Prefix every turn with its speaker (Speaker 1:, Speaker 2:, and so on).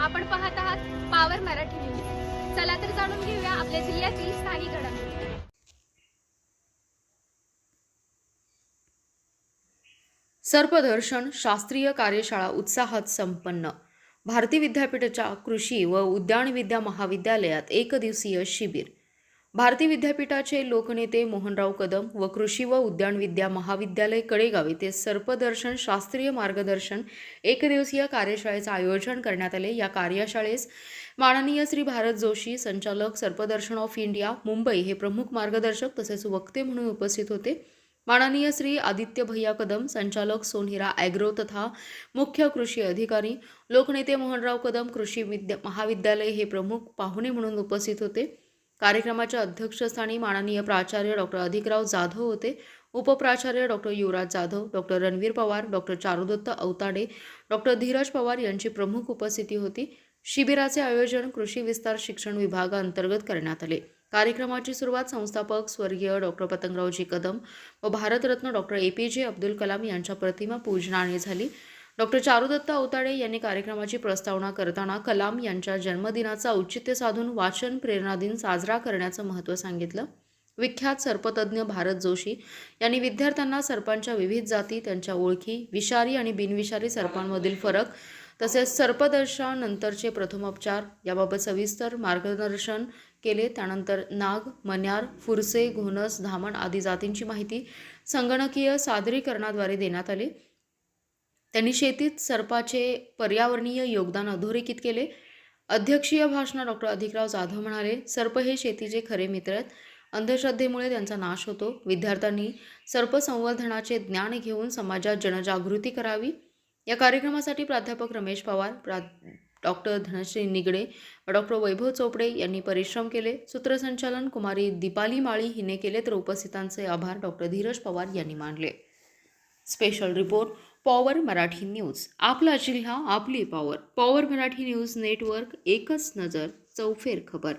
Speaker 1: आपण पाहत आहात पावर मराठी न्यूज चला तर जाणून घेऊया आपल्या जिल्ह्यातील स्थानिक घडामोडी.
Speaker 2: सर्पदर्शन शास्त्रीय कार्यशाळा उत्साहात संपन्न. भारती विद्यापीठाच्या कृषी व उद्यानविद्या महाविद्यालयात एक दिवसीय शिबिर. भारती विद्यापीठाचे लोकनेते मोहनराव कदम व कृषी व उद्यानविद्या महाविद्यालय कडेगाव येथे सर्पदर्शन शास्त्रीय मार्गदर्शन एक दिवसीय आयोजन करण्यात आले. या कार्यशाळेस माननीय श्री भारत जोशी संचालक सर्पदर्शन ऑफ इंडिया मुंबई हे प्रमुख मार्गदर्शक तसेच वक्ते म्हणून उपस्थित होते. माननीय श्री आदित्य भैया कदम संचालक सोनहिरा ॲग्रो तथा मुख्य कृषी अधिकारी लोकनेते मोहनराव कदम कृषी विद्या महाविद्यालय हे प्रमुख पाहुणे म्हणून उपस्थित होते. कार्यक्रमाच्या अध्यक्षस्थानी माननीय प्राचार्य डॉक्टर अधिकराव जाधव होते. उपप्राचार्य doctor Yuvraj Jadhav doctor Ranveer Pawar doctor Charudatt Awatade doctor Dheeraj Pawar यांची प्रमुख उपस्थिती होती. शिबिराचे आयोजन कृषी विस्तार शिक्षण विभागाअंतर्गत करण्यात आले. कार्यक्रमाची सुरुवात संस्थापक स्वर्गीय डॉक्टर पतंगरावजी कदम व भारतरत्न डॉक्टर ए पी जे अब्दुल कलाम यांच्या प्रतिमा पूजनाने झाली. डॉक्टर चारुदत्त अवताडे यांनी कार्यक्रमाची प्रस्तावना करताना कलाम यांच्या जन्मदिनाचा औचित्य साधून वाचन प्रेरणा दिन साजरा करण्याचं महत्त्व सांगितलं. विख्यात सर्पतज्ञ भारत जोशी यांनी विद्यार्थ्यांना सर्पांच्या विविध जाती त्यांच्या ओळखी विषारी आणि बिनविषारी सर्पांमधील फरक तसेच सर्पदर्शनानंतरचे प्रथमोपचार याबाबत सविस्तर मार्गदर्शन केले. त्यानंतर नाग मन्यार फुरसे घोणस धामण आदी जातींची माहिती संगणकीय सादरीकरणाद्वारे देण्यात आली. त्यांनी शेतीत सर्पाचे पर्यावरणीय योगदान अधोरेखित केले. अध्यक्षीय भाषणात डॉक्टर अधिकराव जाधव म्हणाले सर्प हे शेतीचे खरे मित्र आहेत. अंधश्रद्धेमुळे त्यांचा नाश होतो. विद्यार्थ्यांनी सर्पसंवर्धनाचे ज्ञान घेऊन समाजात जनजागृती करावी. या कार्यक्रमासाठी प्राध्यापक रमेश पवार प्रा डॉक्टर धनश्री निगडे व डॉक्टर वैभव चोपडे यांनी परिश्रम केले. सूत्रसंचालन कुमारी दीपाली माळी हिने केले तर उपस्थितांचे आभार डॉक्टर धीरज पवार यांनी मानले. Special report Power Marathi News. आपला जिल्हा आपली Power. Power Marathi News network एकच नजर चौफेर खबर.